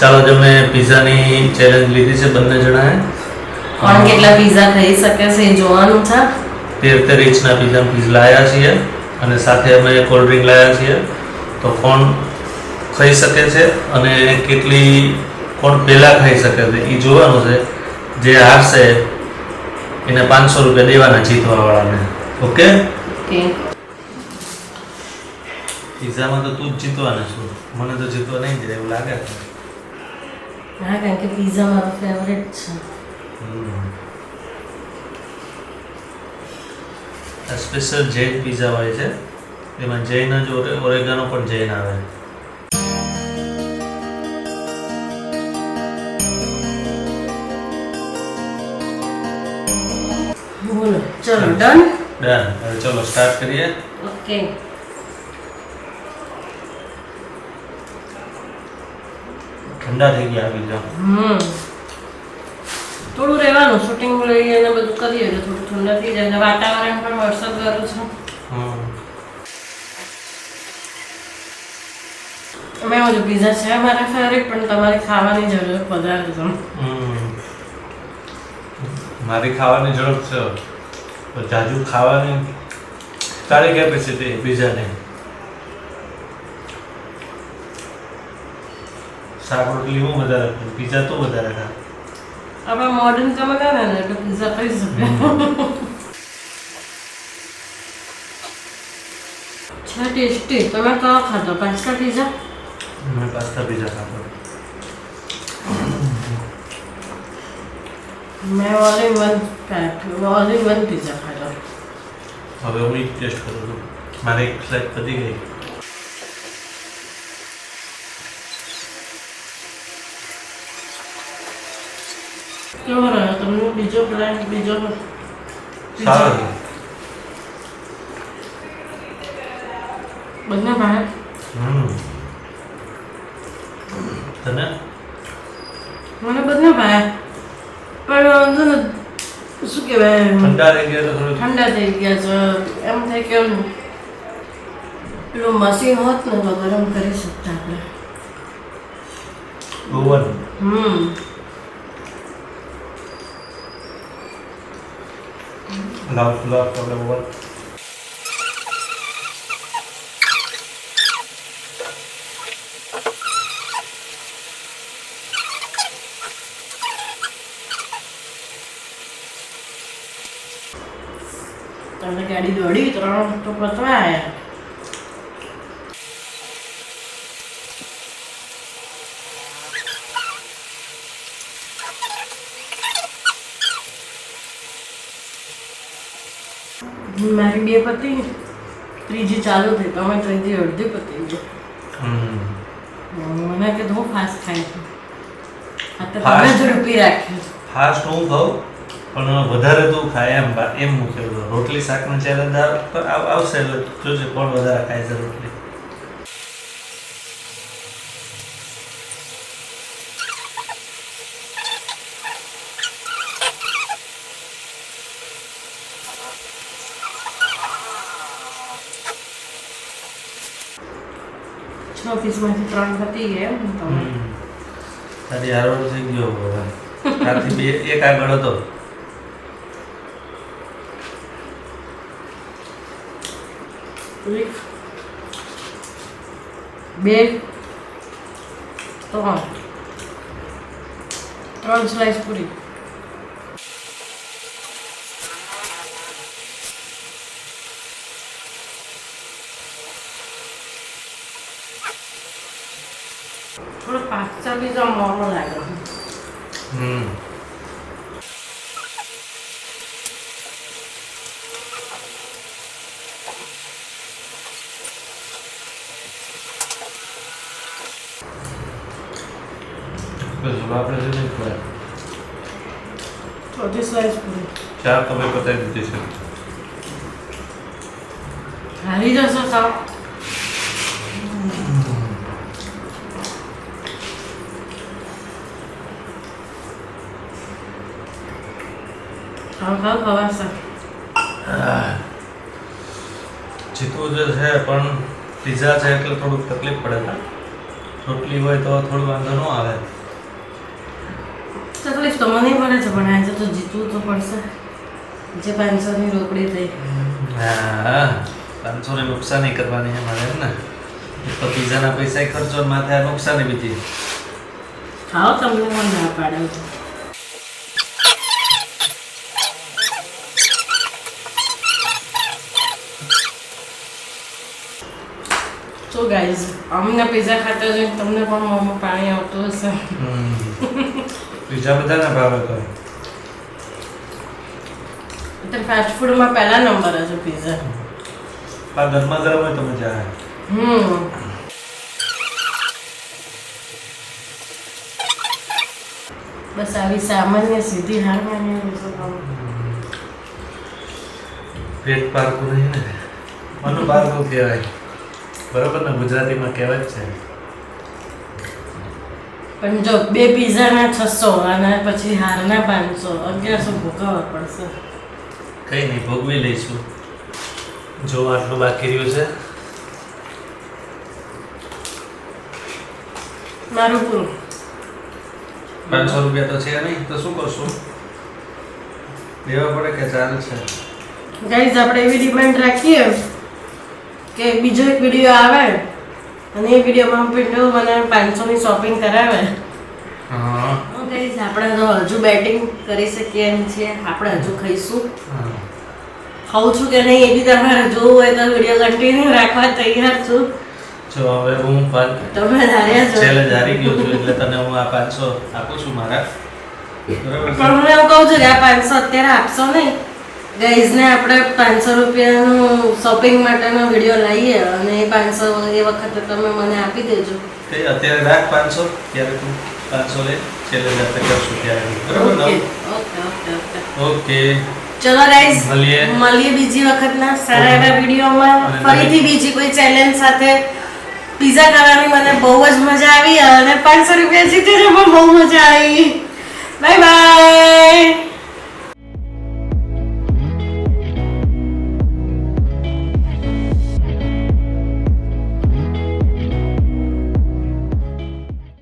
ચાલો જો અમે પિઝાની ચેલેન્જ લીધી છે બંને જણાએ. કોણ કેટલા પીઝા ખાઈ શકે છે એ જોવાનું છે. તેર ઇંચના પિઝા પીઝ લાયા છીએ અને સાથે અમે કોલ્ડ ડ્રિંક લાયા છીએ. તો કોણ ખાઈ શકે છે અને કેટલી કોણ પહેલાં ખાઈ શકે છે એ જોવાનું છે. જે હારશે એને પાંચસો રૂપિયા દેવાના જીતવાવાળાને. ઓકે? પિઝામાં તો તું જ જીતવાના છું. મને તો જીતવા નહીં જાય એવું લાગે છે. હા કારણ કે પીઝા મારો ફેવરેટ છે. સ્પેશિયલ જૈન પિઝા હોય છે. એમાં જૈન જ ઓરેગાનો પણ જૈન આવે. બોલો ચલો ડન ડન હવે ચલો સ્ટાર્ટ કરીએ. ઓકે ઠંડા થઈ ગયા હમ. થોડું રહેવાનું શૂટિંગ લઈ અને બધું કરીએ એટલે થોડું ઠંડા થઈ જાય. વાતાવરણ પણ વરસાદ વાળું છે. મેં ઓલું પીઝા છે મારા ફેવરેટ પણ તમારે ખાવાની જરૂર વધારે છે. મારી ખાવાની જરૂર છે. જાજુ ખાવાની. તારી કેપેસિટી પિઝાની શાક રોટલી હું વધારે ખાઉં પિઝા તું વધારે ખા આપણે મોડર્ન જમાના ને એટલે પીઝા ખાઈ શકે છે ટેસ્ટી તમે કયો ખાધો પાસ્તા પીઝા મેં પાસ્તા પિઝા ખાતો મેં ઓલી વન પેક ઓલી વન પીઝા ખાધો હવે હું એક ટેસ્ટ કરું છું મારે એક સ્લાઇડ પતી ગઈ કેવો રહ્યો તમને બીજો પ્લાન બીજો સારો બંને બહાર હમ તને મને બંને બહાર પણ વાંધો ને શું કહેવાય ઠંડા થઈ ગયા તો ઠંડા થઈ ગયા છે એમ થાય કે પેલું મશીન હોત ને તો ગરમ કરી શકતા આપણે ઓવન હમ લાવ લાવ આપણે ઓવન તમને ગાડી દોડી ત્રણ તો પતવા આવ્યા મારી બે પતિ ત્રીજી ચાલુ થઈ તમે ત્રીજી અડધી પતી હમ મને કે બહુ ફાસ્ટ થાય છે આ તો તમે જ રૂપી રાખ્યું ફાસ્ટ હું ખાઉં પણ વધારે તું ખાય એમ એમ હું કહેવું રોટલી શાકનો ચેલેન્જ આવશે એટલે જોજે કોણ વધારે ખાય છે રોટલી? છ પીસમાંથી ત્રણ પતી ગયા એમ ને તારી થઈ ગયો ત્યાંથી બે એક આગળ હતો. બે ત્રણ ત્રણ સ્લાઇસ પૂરી. થોડો પાસ્તા બીજા મોડો લાગ્યો હમ ચોથી સ્લાઇસ પૂરી. ચાર તમે પતાવી દીધી છે. હારી જશો સાવ. ખાવ ખવાશે. જીતવું જે છે પણ પીઝા છે એટલે થોડુંક તકલીફ પડે ને રોટલી હોય તો થોડું વાંધો ન આવે. તકલીફ તો મને પડે છે પણ આજે તો જીતવું તો પડશે. જે પાંચસોની રોકડી થઈ. હા પાંચસો ને નુકસાની કરવાની છે મારે ને. તો પીઝાના પૈસા ખર્ચો માથે નુકસાની બીજી. ખાઓ તમને પણ ના પાડે. તો ગાઈઝ અમને પીઝા ખાતા જોઈને તમને પણ મોંમાં પાણી આવતું હશે. પીઝા બધાને ભાવે તો. એટલે ફાસ્ટ ફૂડમાં પહેલા નંબર હશે પીઝા આ ગરમા ગરમ હોય તો મજા આવે. હમ. બસ આવી સામાન્ય સીધી હાર માની પેટ પારકું નહીં ને. મનુ પારકું કહેવાય. બરોબર ને ગુજરાતીમાં કહેવત છે. પણ જો બે પીઝાના છસો અને પછી હારના પાંચસો અગિયારસો ભોગવવા પડશે. કંઈ નહીં ભોગવી લઈશું. જો આટલું બાકી રહ્યું છે. મારું પૂરું. પાંચસો રૂપિયા તો છે નહીં તો શું કરશું? દેવા પડે કે ચાલશે ગાઈઝ આપણે એવી ડિમાન્ડ રાખીએ કે બીજો એક વીડિયો આવે અને એ વિડીયોમાં પિંડો મને પાંચસોની શોપિંગ કરાવે. આપણે તો હજુ બેટિંગ કરી શકીએ એમ છીએ. આપણે હજુ ખાઈશું. ખાઉં છું કે નહીં એ બી તમારે જોવું હોય તો વીડિયો કન્ટિન્યુ રાખવા તૈયાર છું. જો હવે હું પણ તમે ધાર્યા છો. છેલ્લે ધારી ગયો છું એટલે તને હું આ પાંચસો આપું છું મારા. બરાબર પણ હું એવું કહું છું કે આ પાંચસો અત્યારે આપશો નહીં. ગાઈઝને આપણે પાંચસો રૂપિયાનું શોપિંગ માટેનો વીડિયો લાવીએ અને એ પાંચસો એ વખતે તમે મને આપી દેજો. તે અત્યારે રાખ પાંચસો ત્યારે તું પાંચસો લે છેલ્લે જાતે કરશું ત્યારે. બરાબર ઓકે ઓકે ઓકે ચલો ગાઈઝ મળીએ. બીજી વખતના સારા એવા વિડીયોમાં ફરીથી બીજી કોઈ ચેલેન્જ સાથે. પીઝા ખાવાની મને બહુ જ મજા આવી અને પાંચસો રૂપિયા જીતે પણ બહુ મજા આવી. Bye bye